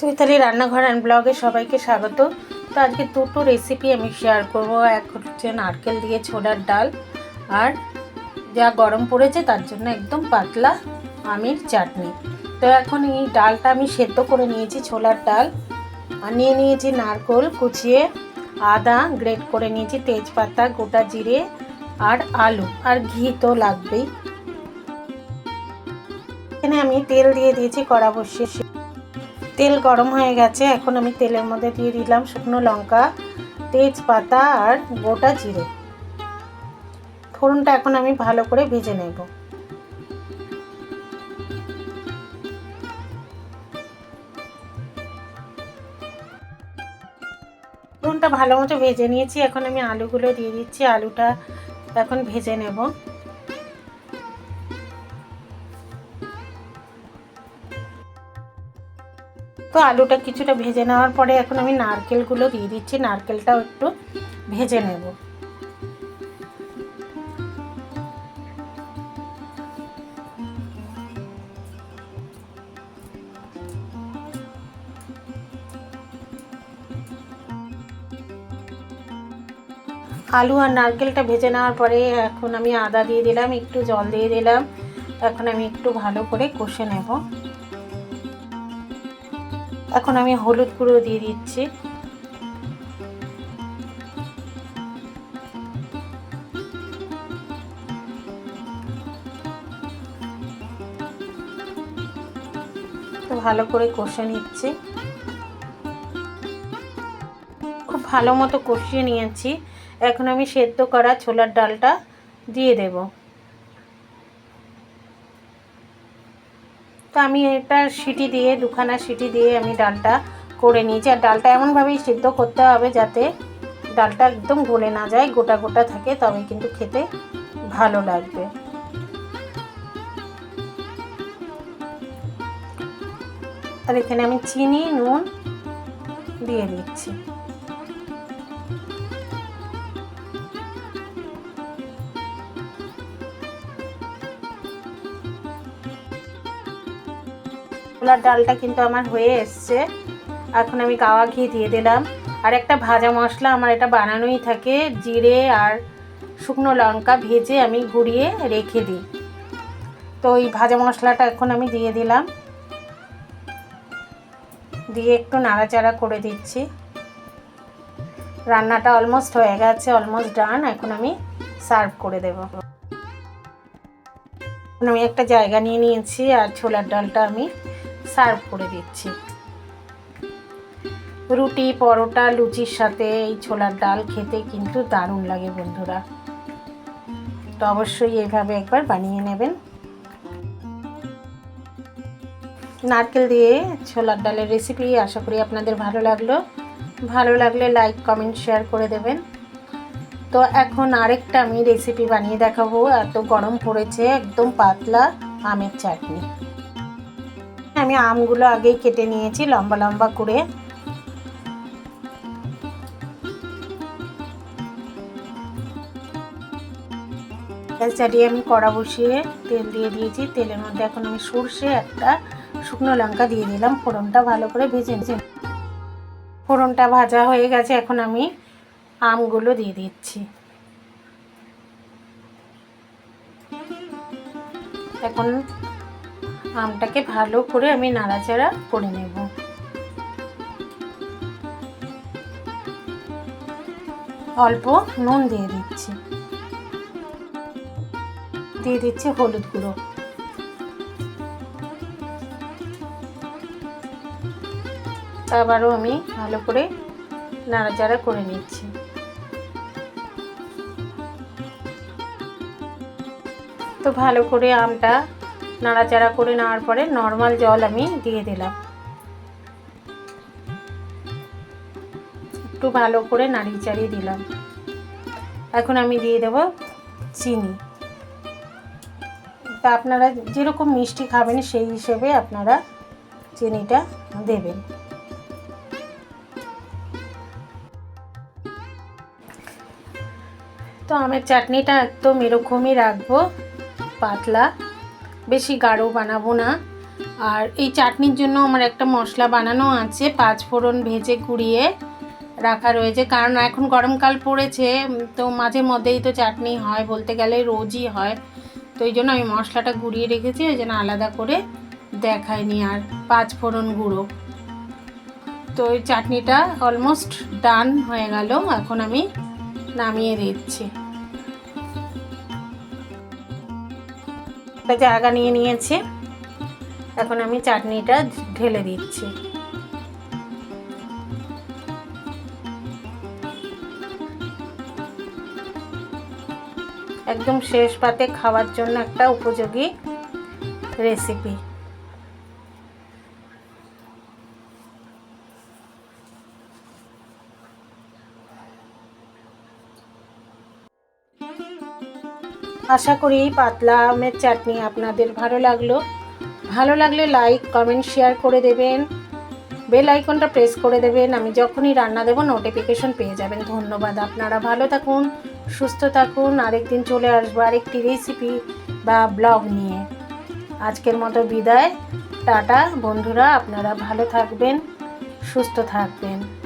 চৈতালি রান্নাঘর অ্যান্ড ব্লগে সবাইকে স্বাগত। তো আজকে দুটো রেসিপি আমি শেয়ার করব। এক হচ্ছে নারকেল দিয়ে ছোলার ডাল, আর যা গরম পড়েছে তার জন্য একদম পাতলা আমের চাটনি। তো এখন এই ডালটা আমি সেদ্ধ করে নিয়েছি, ছোলার ডাল। আর নিয়ে নিয়েছি নারকোল, কুচিয়ে আদা গ্রেট করে নিয়েছি, তেজপাতা, গোটা জিরে আর আলু। আর ঘি তো লাগবেই। এখানে আমি তেল দিয়ে দিয়েছি, কড়া বসিয়ে তেল গরম হয়ে গেছে। এখন আমি তেলের মধ্যে দিয়ে দিলাম শুকনো লঙ্কা, তেজপাতা আর গোটা জিরে। ফোড়নটা এখন আমি ভালো করে ভেজে নেব। ফোড়নটা ভালো মতো ভেজে নিয়েছি। এখন আমি আলুগুলো দিয়ে দিচ্ছি। আলুটা এখন ভেজে নেব। তো আলুটা কিছুটা ভেজে নেওয়ার পরে এখন আমি নারকেলগুলো দিয়ে দিচ্ছি। নারকেলটাও একটু ভেজে নেব। আলু আর নারকেলটা ভেজে নেওয়ার পরে এখন আমি আদা দিয়ে দিলাম, একটু জল দিয়ে দিলাম। এখন আমি একটু ভালো করে কষে নেব। এখন আমি হলুদ গুঁড়ো দিয়ে দিচ্ছি। তো ভালো করে কষে নিচ্ছি। খুব ভালো মতো কষিয়ে নিয়েছি। এখন আমি সেদ্ধ করা ছোলার ডালটা দিয়ে দেবো। তো আমি এটা সিটি দিয়ে, দুখানা সিটি দিয়ে আমি ডালটা করে নিয়েছি। আর ডালটা এমনভাবেই সিদ্ধ করতে হবে যাতে ডালটা একদম গলে না যায়, গোটা গোটা থাকে তবে কিন্তু খেতে ভালো লাগবে। আর এখানে আমি চিনি, নুন দিয়ে দিচ্ছি। ছোলার ডালটা কিন্তু আমার হয়ে এসছে। এখন আমি গাওয়া ঘি দিয়ে দিলাম। আর একটা ভাজা মশলা আমার এটা বানানোই থাকে। জিরে আর শুকনো লঙ্কা ভেজে আমি গুঁড়িয়ে রেখে দিই। তো এই ভাজা মশলাটা এখন আমি দিয়ে দিলাম। দিয়ে একটু নাড়াচাড়া করে দিচ্ছি। রান্নাটা অলমোস্ট হয়ে গেছে অলমোস্ট ডান এখন আমি সার্ভ করে দেব। আমি একটা জায়গা নিয়ে নিয়েছি আর ছোলার ডালটা আমি সার্ভ করে দিচ্ছি। রুটি, পরোটা, লুচির সাথে এই ছোলার ডাল খেতে কিন্তু দারুণ লাগে বন্ধুরা। তো অবশ্যই এইভাবে একবার বানিয়ে নেবেন। নারকেল দিয়ে ছোলার ডালের রেসিপি আশা করি আপনাদের ভালো লাগল। ভালো লাগলে লাইক কমেন্ট শেয়ার করে দেবেন। তো এখন আরেকটা আমি রেসিপি বানিয়ে দেখাবো। এত গরম পড়েছে, একদম পাতলা আমের চাটনি। আমি আমগুলো আগেই কেটে নিয়েছি, লম্বা লম্বা করে। চালিয়ে আমি কড়া বসিয়ে তেল দিয়ে দিয়েছি। তেলের মধ্যে এখন আমি সর্ষে একটা শুকনো লঙ্কা দিয়ে দিলাম। ফোড়নটা ভালো করে ভেজে নিয়েছি। ফোড়নটা ভাজা হয়ে গেছে, এখন আমি আমগুলো দিয়ে দিচ্ছি। এখন আমটাকে ভালো করে আমি নাড়াচাড়া করে নেব। অল্প নুন দিয়ে দিচ্ছি। দিয়ে দিচ্ছি হলুদ গুঁড়ো। আবারও আমি ভালো করে নাড়াচাড়া করে নিচ্ছি। তো ভালো করে আমটা নাড়াচাড়া করে নেওয়ার পরে নর্মাল জল আমি দিয়ে দিলাম। একটু ভালো করে নাড়িয়ে চাড়িয়ে দিলাম। এখন আমি দিয়ে দেব চিনি। তা আপনারা যেরকম মিষ্টি খাবেন সেই হিসেবে আপনারা চিনিটা দেবেন। তো আমের চাটনিটা একদম এরকমই রাখব, পাতলা। বেশি গাঢ় বানাবো না। আর এই চাটনির জন্য আমার একটা মশলা বানানো আছে, পাঁচ ফোড়ন ভেজে গুঁড়িয়ে রাখা রয়েছে। কারণ এখন গরমকাল পড়েছে তো মাঝে মধ্যেই তো চাটনি হয়, বলতে গেলে রোজই হয়। তো এই জন্য আমি মশলাটা গুঁড়িয়ে রেখেছি, ওই জন্য আলাদা করে দেখায়নি আর পাঁচ ফোড়ন গুঁড়ো। তো এই চাটনিটা অলমোস্ট ডান হয়ে গেল, এখন আমি নামিয়ে দিচ্ছি। একটা জায়গা নিয়ে নিয়েছি। এখন আমি চাটনিটা ঢেলে দিচ্ছি। একদম শেষ পাতে খাওয়ার জন্য একটা উপযোগী রেসিপি আশা করি পাতলা আমের চাটনি আপনাদের ভালো লাগল। ভালো লাগলে লাইক কমেন্ট শেয়ার করে দেবেন। বেল আইকনটা প্রেস করে দেবেন। আমি যখনই রান্না দেবো নোটিফিকেশন পেয়ে যাবেন। ধন্যবাদ। আপনারা ভালো থাকুন, সুস্থ থাকুন। আরেকদিন চলে আসব আরেকটি রেসিপি বা ব্লগ নিয়ে। আজকের মতো বিদায়। টাটা বন্ধুরা, আপনারা ভালো থাকবেন, সুস্থ থাকবেন।